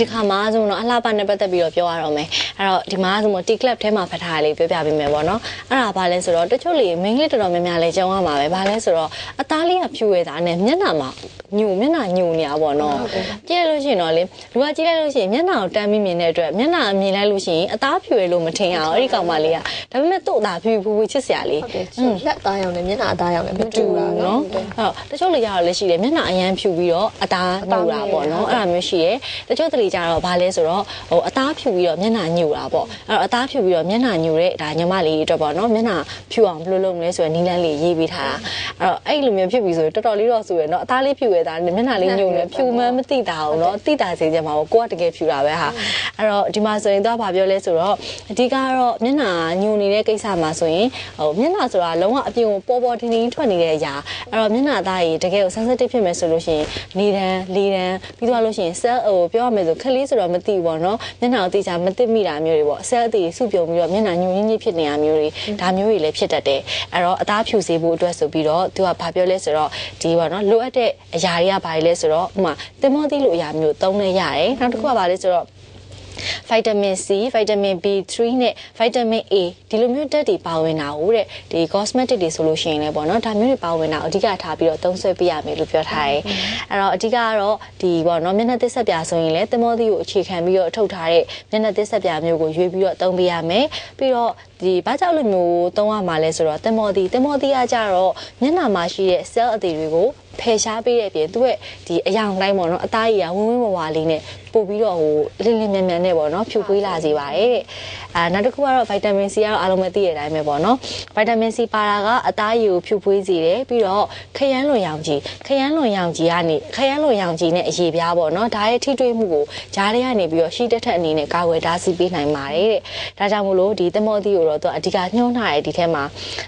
တစ်ခါမှာဆိုတော့အလှပနဲ့ပတ်သက်ပြီးတော့ပြောရတော့မယ်အဲ့တော့ဒီမှာဆိုတော့ T club ထဲမှာဖတ်ထားရလေးပြောပြပေးမယ်ပေါ့နော်အဲ့ဒါဘာလဲဆိုတော့တချို့လေမိန်းကလေးတော်တော်များများလဲကြောင်းရမှာပဲဘာလဲဆိုတော့အသားလေးကဖြူရတာနဲ့မျက်နှာမှာညူမျက်နှာညူနေတာပေါ့နော်ကြည့်လို့ရှိရင်တော့လေလူကကြည့်လိုက်လို့ရှိရင်မျက်နှာကိုတမ်းပြီးမြင်တဲ့အတွက်မျက်နှာအမြင်လိုက်လို့ရှိရင်အသားဖြူရလို့မထင်ရအောင်အဲ့ဒီကောင်မလေးကဒါပေမဲ့သူ့အသားဖြူဖြူဖြူချစ်စရာလေးဟုတ်တယ်ဆိုလက်သားရောင်နဲ့မျက်နှာအသားရောင်နဲ့မတူတာနော်နော်အဲ့တော့တချို့လေကြတော့လည်းရှိတယ်မျက်နှာအရန်ဖြူပြီးတော့အသားညူတာပေါ့နော်အဲ့ဒါမျိုးရှိတယ်တချို့တလေကြတော့ဘာလဲဆိုတော့ဟိုအသားဖြူပြီးတော့မျက်နှာညူတာပေါ့အဲ့တော့အသားဖြူပြီးတော့မျက်နှာညူတဲ့ဒါညီမလေးအတွက်ပေါ့နော်မျက်နှာဖြူအောင်ဘယ်လိုလုပ်မလဲဆိုရင်နီးလန်းလေးရေးပေးထားတာအဲ့တော့အဲ့လိုမျိုးဖြစ်ပြီးဆိုရင်တော်တော်လေးတော့ဆိုရယ်နော်အသားလေးဖြူရတာမျက်နှာလေးညူနေဖြူမှန်းမသိတာအောင်နော်သိတာစေချင်မှာပေါ့ကိုကတကယ်ဖြူတာပဲဟာအဲ့တော့ဒီမှာဆိုရင်တော့ဘာပြောလဲဆိုတော့အဓိကတော့မျက်နှာညူနေတဲ့ကိစ္စမှာဆိုရင်ဟိုမျက်နှာဆိုတာလုံးဝအပြင်ကိုပေါ်ပေါ်တင်းတင်းထွက်နေတဲ့အရာအဲ့တော့မျက်နှာသားကြီးတကယ်ကို sensitive ဖြစ်မယ်ဆိုလို့ရှိရင်နေတန်းလေးတန်းပြီးတော့လို့ရှိရင် cell ဟိုပြောရမယ်ဆိုခလေးဆိုတော့မသိဘူးပေါ့နော်မျက်နှာကိုသိချာမသိမိတာမျိုးတွေပေါ့ cell အသေးစုပြုံပြီးတော့မျက်နှာညူရင်းကြီးဖြစ်နေတာမျိုးတွေဒါမျိုးတွေလည်းဖြစ်တတ်တယ်အဲ့တော့အသားဖြူစေဖို့အတွက်ဆိုပြီးတော့သူကဘာပြောလဲဆိုတော့ဒီပေါ့နော်လိုအပ်တဲ့အရာတွေကဘာတွေလဲဆိုတော့ဥပမာတင်မောသီးလိုအရာမျိုးသုံးနေရတယ်နောက်တစ်ခုကဘာလဲဆိုတော့ဗိုက်တာမင် C ဗိုက်တာမင် B3 နဲ့ဗိုက်တာမင် A ဒီလိုမျိုးတက်တွေပါဝင်တာဟုတ်တဲ့ဒီ cosmetic တွေဆိုလို့ရှိရင်လည်းပေါ့နော်ဒါမျိုးတွေပါဝင်တာအဓိကထားပြီးတော့သုံးဆွဲပေးရမယ်လို့ပြောထားတယ်အဲ့တော့အဓိကကတော့ဒီပေါ့နော်မျက်နှာသစ်ဆက်ပြဆိုရင်လည်းသမောသီးကိုအခြေခံပြီးတော့ထုတ်ထားတဲ့မျက်နှာသစ်ဆက်ပြမျိုးကိုရွေးပြီးတော့သုံးပေးရမယ်ပြီးတော့ဒီဘာကြောင့်လို့မျိုးသုံးရမှာလဲဆိုတော့သမောသီးသမောသီးကကြတော့မျက်နှာမှာရှိတဲ့ cell အသေးတွေကို ဖယ်ရှားပေးတဲ့အပြင်သူ့ရဲ့ဒီအယောင်တိုင်းပေါ့နော်အသားကြီးကဝင်းဝင်းဝဝလေးနဲ့ပို့ပြီးတော့ဟိုလင်းလင်းမြန်မြန်နဲ့ပေါ့နော်ဖြူပေးလာစေပါတယ်တဲ့အာနောက်တစ်ခုကတော့ဗိုက်တာမင် C ကတော့အားလုံးပဲသိတဲ့အတိုင်းပဲပေါ့နော်ဗိုက်တာမင် C ပါတာကအသားရည်ကိုဖြူဖွေးစေတယ်ပြီးတော့ခရမ်းလွန်ရောင်ကြီးခရမ်းလွန်ရောင်ကြီးကနေခရမ်းလွန်ရောင်ကြီးနဲ့အရေးပြားပေါ့နော်ဒါရဲ့ထိတွေ့မှုကိုဂျားတွေကနေပြီးတော့ရှိတက်ထက်အနေနဲ့ကာဝယ်တားဆီးပေးနိုင်ပါတယ်တဲ့ဒါကြောင့်မို့လို့ဒီသမောသီးကိုတော့သူအဓိကညှိုးထားတယ်ဒီထဲမှာ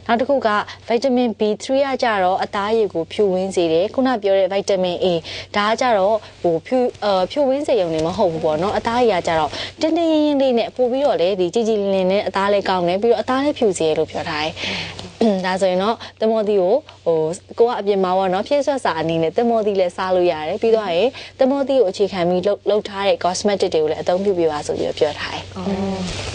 နောက်တစ်ခုကဗိုက်တာမင် B3 ကကြတော့အသားရည်ကိုဖြူဝင်းစေတယ်ခုနပြောတဲ့ဗိုက်တာမင် A ဒါကကြတော့ဟိုဖြူအဖြူဝင်းစေရုံနဲ့မဟုတ်ဘူးပေါ့နော်အသားရည်ကကြတော့တင်းတင်းရင်းရင်းလေးနဲ့ပို့ပြီးတော့လေဒီကြည်ကြည်လင်လင်နဲ့အသားလေးကောင်းတယ်ပြီးတော့အသားလေးဖြူစေရလို့ပြောထားတယ်ဒါဆိုရင်တော့တမောသီကိုဟိုကိုကအပြင်မှာပေါ့နော်ဖြည့်ဆွတ်စာအနေနဲ့တမောသီလည်းစားလို့ရတယ်ပြီးတော့ရင်တမောသီကိုအခြေခံပြီးလှုပ်လှုပ်ထားတဲ့ cosmetic တွေကိုလည်းအသုံးပြုပြပါဆိုပြီးတော့ပြောထားတယ်အော်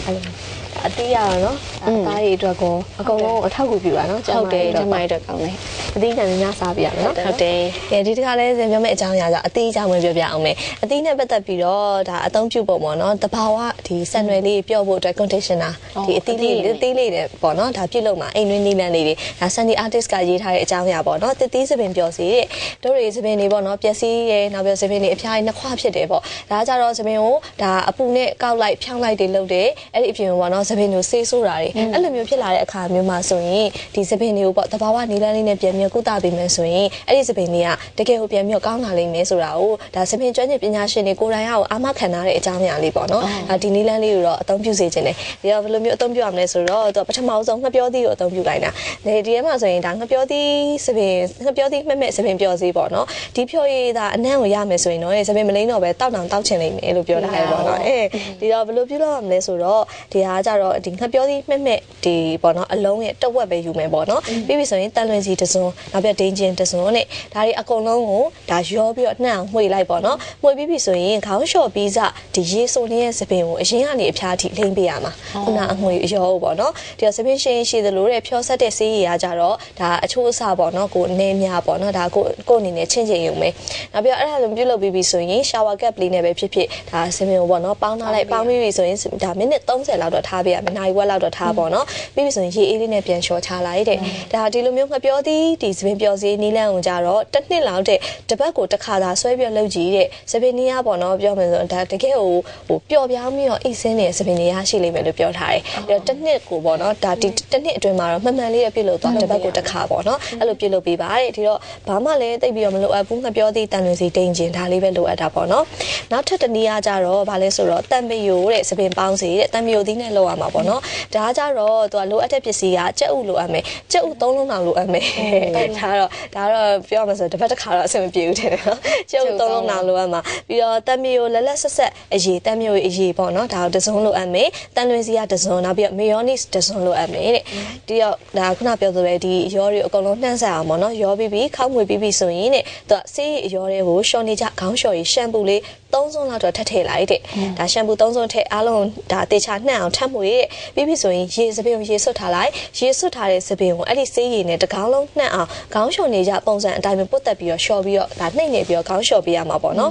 အဲ့လို အတီးရတော့နော်အသားရည်အတွက်ကောအကုန်လုံးအထောက်အကူပြုပါနော်ဟုတ်တယ်ကျကျမမကြီးတို့ကောင်းတယ်အတီးနဲ့များစားပြရမယ်နော်ဟုတ်တယ်ကဲဒီတစ်ခါလဲစင်ပြောမယ့်အကြောင်းအရာကြောင့်အသေးအကြောင်းပဲပြောပြအောင်မယ်အသေးနဲ့ပတ်သက်ပြီးတော့ဒါအသုံးပြုဖို့ပေါ့နော်တဘာဝဒီဆန်ရွယ်လေးပြော့ဖို့အတွက် conditioner ဒီအသေးလေးအသေးလေးနဲ့ပေါ့နော်ဒါပြုတ်လို့မှာအိမ်တွင်းနီးလန်းလေးတွေဒါ Sunny artist ကရေးထားတဲ့အကြောင်းအရာပေါ့နော်တစ်သေးစပင်ပျော်စီတဲ့တို့တွေစပင်တွေပေါ့နော်ပျက်စီးရဲနောက်ပြီးစပင်တွေအဖျားကြီးနှစ်ခွဖြစ်တယ်ပေါ့ဒါကြတော့စပင်ကိုဒါအပူနဲ့ကောက်လိုက်ဖြောင်းလိုက်တွေလုပ်တယ်အဲ့ဒီအပြင်ပေါ့နော်စပင်ကိုဆေးဆိုးတာတွေအဲ့လိုမျိုးဖြစ်လာတဲ့အခါမျိုးမှာဆိုရင်ဒီစပင်တွေကိုပေါ့တဘာဝနီးလန်းလေးနဲ့ပြန်ပြီးကုသပေးမယ်ဆိုရင်အဲ့ဒီစပင်တွေကတကယ်ကိုပြန်ပြီးကောင်းလာလိမ့်မယ်ဆိုတာကိုဒါစပင်ကျွမ်းကျင်ပညာရှင်တွေကိုယ်တိုင်ရောအာမခံထားတဲ့အကြောင်းအရာလေးပေါ့နော်ဒါဒီနီးလန်းလေးကိုတော့အသုံးပြုစေခြင်းတယ်ဒီတော့ဘယ်လိုမျိုးအသုံးပြုအောင်လဲဆိုတော့သူကပထမဆုံးငှက်ပြောသီးကိုအသုံးပြုလိုက်တာဒီဒီထဲမှာဆိုရင်ဒါငှက်ပြောသီးစပင်ငှက်ပြောသီးမှတ်မဲ့စပင်ပြောစီပေါ့နော်ဒီဖြော်ရည်ဒါအနံ့ကိုရမယ်ဆိုရင်တော့စပင်မလိမ့်တော့ပဲတောက်တောင်တောက်ချင်လိမ့်မယ်လို့ပြောထားတယ်ပေါ့နော်အဲဒီတော့ဘယ်လိုပြုလုပ်ရမလဲဆိုတော့ဒီဟာကြတော့ဒီငှက်ပြောသီးမှတ်မဲ့ ဒီပေါ့နော်အလုံးရဲ့တဝက်ပဲယူမယ်ပေါ့နော်ပြီးပြီဆိုရင်တန်လွင်စီတစ်စုံနောက်ပြဒိန်းချင်းတစ်စုံနဲ့ဒါတွေအကုန်လုံးကိုဒါရောပြီးတော့နှံ့အောင်မှွေလိုက်ပေါ့နော်မှွေပြီးပြီဆိုရင်ခေါင်းလျှော်ပြီးစဒီရေဆိုနေတဲ့စပင်ကိုအရင်ကနေအဖျားထိလိမ့်ပေးရမှာခုနအမှွေရောပေါ့နော်ဒီတော့စပင်ရှင်ရှိသလိုတဲ့ဖြောဆက်တဲ့ဆေးရည်ကကြတော့ဒါအချိုးအစပေါ့နော်ကိုအနေများပေါ့နော်ဒါကိုကိုအနေနဲ့ချင်းချင်းယုံမယ်နောက်ပြီးတော့အဲ့ဒါလိုပြုလုပ်ပြီးပြီဆိုရင် shower cap လေးနဲ့ပဲဖြစ်ဖြစ်ဒါစပင်ကိုပေါ့နော်ပေါင်းထားလိုက်ပေါင်းပြီးပြီဆိုရင်ဒါမိနစ်30လောက်တော့ထားပေးရမယ်နိုင်ဝက်လောက်တော့ထားပေါ့နော်ပြီးပြီဆိုရင်ရေအေးလေးနဲ့ပြန်လျှော်ချလိုက်တဲ့ဒါဒီလိုမျိုးငပြောသည်ဒီစပင်ပျော်စေးနီးလန်းအောင်ကြတော့တစ်နှစ်လောက်တဲ့တပတ်ကိုတစ်ခါသာဆွဲပြလုပ်ကြည့်တဲ့စပင်နီးရပေါ့နော်ပြောမယ်ဆိုတော့ဒါတကယ်ဟိုဟိုပျော်ပြောင်းပြီးတော့အိတ်ဆင်းနေတဲ့စပင်နီးရရှိလိမ့်မယ်လို့ပြောထားတယ်ပြီးတော့တစ်နှစ်ကိုပေါ့နော်ဒါဒီတစ်နှစ်အတွင်းမှာတော့မှန်မှန်လေးရပြုတ်လို့သွားတပတ်ကိုတစ်ခါပေါ့နော်အဲ့လိုပြုတ်လို့ပေးပါတဲ့ဒီတော့ဘာမှလည်းတိတ်ပြီးတော့မလိုအပ်ဘူးငပြောသည်တန်လွင်စီတိန်ကျင်ဒါလေးပဲလိုအပ်တာပေါ့နော်နောက်ထပ်တနည်းအားကြတော့ဘာလဲဆိုတော့တန်ပယိုတဲ့စပင်ပေါင်းစီတဲ့တန်ပယိုသီးနဲ့လောက်ရမှာပေါ့နော်ဒါကကြတော့သူကလိုအပ်တဲ့ပစ္စည်းကကြက်ဥလိုအပ်မယ်ကြက်ဥသုံးလုံးတောင်လိုအပ်မယ်ဒါတော့ဒါတော့ပြောရမှာဆိုတစ်ပတ်တစ်ခါတော့အဆင်မပြေဘူးတဲ့နော်ကြက်ဥသုံးလုံးတောင်လိုအပ်မှာပြီးတော့တမ်းမျိုးလက်လက်ဆက်ဆက်အရေးတမ်းမျိုးအရေးပေါ့နော်ဒါတော့တစ်စုံလိုအပ်မယ်တန်လွင်စီကတစ်စုံနောက်ပြီးတော့ mayonnaise တစ်စုံလိုအပ်မယ်တဲ့ဒီတော့ဒါခုနပြောသလိုပဲဒီရောတွေအကုန်လုံးနှမ်းဆက်အောင်ပေါ့နော်ရောပြီးပြီးခောက်မွေပြီးပြီးဆိုရင်တဲ့သူကဆေးရောတွေကိုရှော်နေကြခေါင်းလျှော်ရည်ရှမ်ပူလေးသုံးစုံလောက်တော့ထပ်ထည့်လိုက်တဲ့ဒါရှမ်ပူသုံးစုံထည့်အားလုံးဒါတေချာနှံ့အောင်ထပ်မွေတဲ့ပြီးပြီဆိုရင်ရေစပင်းကိုရေဆွတ်ထားလိုက်ရေဆွတ်ထားတဲ့စပင်းကိုအဲ့ဒီဆေးရည်နဲ့တကောင်းလုံးနှံ့အောင်ခေါင်းလျှော်နေကြပုံစံအတိုင်းပဲပုတ်တက်ပြီးတော့လျှော်ပြီးတော့ဒါနှိမ့်နေပြီးတော့ခေါင်းလျှော်ပေးရမှာပေါ့နော်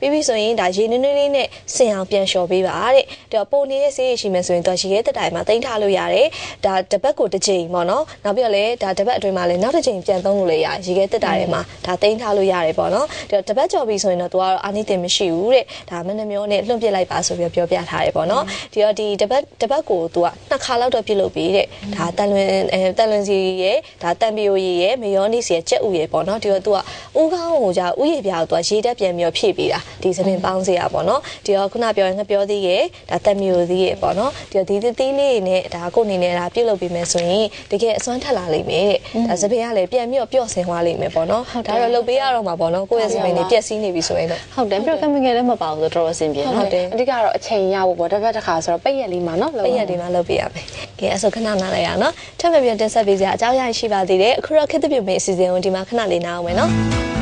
ပြီးပြီဆိုရင်ဒါရေနွေးနွေးလေးနဲ့ဆင်အောင်ပြန်လျှော်ပေးပါတဲ့ဒါပိုနေတဲ့ဆေးရည်ရှိမယ်ဆိုရင်တော့ရေရဲတက်တိုင်မှာတင်ထားလို့ရတယ်ဒါတစ်ပတ်ကိုတစ်ချိန်ပေါ့နော်နောက်ပြီးတော့လည်းဒါတစ်ပတ်အတွင်းမှာလည်းနောက်တစ်ချိန်ပြန်သုံးလို့လည်းရတယ်ရေခဲတက်တိုင်ထဲမှာဒါတင်ထားလို့ရတယ်ပေါ့နော်ဒါတစ်ပတ်ကြော်ပြီဆိုရင်တော့သူကတော့အာနိသင်မရှိဘူးတဲ့ဒါမနှမျောနဲ့လွှင့်ပစ်လိုက်ပါဆိုပြီးပြောပြထားတယ်ပေါ့နော်ဒီတော့ဒီတစ်ပတ်တစ်ပတ်ကိုသူကနှစ်ခါလောက်တော့ပြုတ်လုပ်ပြီးတဲ့ဒါတန်လွင်အဲတန်လွင်စီရဲ့ဒါတန်ပီယိုရည်ရဲ့မေယောနီစ်ရဲ့ကြက်ဥရဲ့ပေါ့နော်ဒီတော့သူကဦးကောင်းကိုじゃဥယျာပြာကိုသူကရေတက်ပြန်ပြီးတော့ဖြည့်ပေးတာဒီစပင်ပေါင်းစရာပေါ့နော်ဒီတော့ခုနပြောရင်ငပြောသေးရဲ့ဒါတန်ပီယိုသေးရဲ့ပေါ့နော်ဒီတော့ဒီသီးလေးနဲ့ဒါကိုအနေနဲ့ဒါပြုတ်လုပ်ပြီးမယ်ဆိုရင်တကယ်အစွမ်းထက်လာလိမ့်မယ်တဲ့ဒါစပင်ကလည်းပြန်ပြီးတော့ပျော့ဆင်သွားလိမ့်မယ်ပေါ့နော်ဒါတော့လုပ်ပေးရတော့မှာပေါ့နော်ကိုယ့်ရဲ့စပင်တွေပျက်စီးနေပြီဆိုရင်တော့ဟုတ်တယ်ပြီးတော့ chemical လည်းမပါဘူးဆိုတော့တော်တော်အဆင်ပြေဟုနော်တ်တယ်အဓိကတော့အချိန်ရဖို့ပေါ့တစ်ပတ်တစ်ခါဆိုတော့ပိတ်ရက်လေးမှာနော်ပိတ်ရက်တွေမှာလုပ်ပေးရမယ်။ ကဲအဆိုခဏနားလိုက်ရအောင်နော်။ထပ်မပြတင်ဆက်ပေးစရာအကြောင်းရရှိပါသေးတယ်။အခုတော့ခေတ်သစ်ပြုတ်မေးအစီအစဉ်ကိုဒီမှာခဏလေးနားအောင်မယ်နော်။